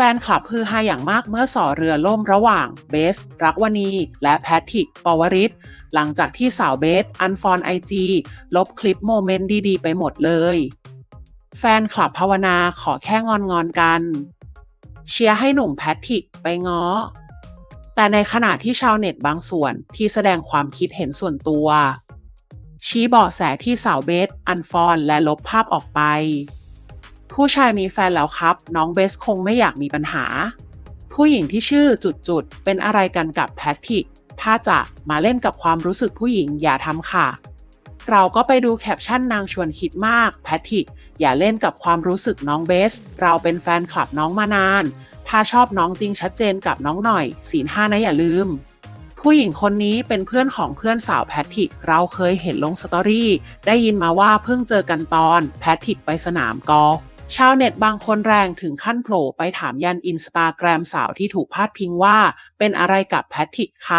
แฟนคลับฮือฮาอย่างมากเมื่อส่อเรือล่มระหว่างเบส รักวณี และแพทริก ปวริศหลังจากที่สาวเบส อันฟอนไอจีลบคลิปโมเมนต์ดีๆ ไปหมดเลย แฟนคลับภาวนาขอแค่งอนงอนๆกัน เชียร์ให้หนุ่มแพทริกไปง้อ แต่ในขณะที่ชาวเน็ตบางส่วนที่แสดงความคิดเห็นส่วนตัว ชี้เบาะแสที่สาวเบส อันฟอนและลบภาพออกไป ผู้ชายมีแฟนแล้วครับ น้องเบสคงไม่อยากมีปัญหา ผู้หญิงที่ชื่อจุดๆ เป็นอะไรกันกับแพทริก ถ้าจะมาเล่นกับความรู้สึกผู้หญิงอย่าทำค่ะ เราก็ไปดูแคปชั่นนางชวนคิดมากแพทริก อย่าเล่นกับความรู้สึกน้องเบส เราเป็นแฟนคลับน้องมานาน ถ้าชอบน้องจริงชัดเจนกับน้องหน่อยศีห้านะอย่าลืมผู้หญิงคนนี้เป็นเพื่อนของเพื่อนสาวแพทริก เราเคยเห็นลงสตอรี่ ได้ยินมาว่าเพิ่งเจอกันตอนแพทริกไปสนามกอล์ฟ ชาวเน็ตบางคนแรงถึงขั้นโผล่ไปถามยันอินสตาแกรมสาวที่ถูกพาดพิงว่า เป็นอะไรกับแพทริกคะ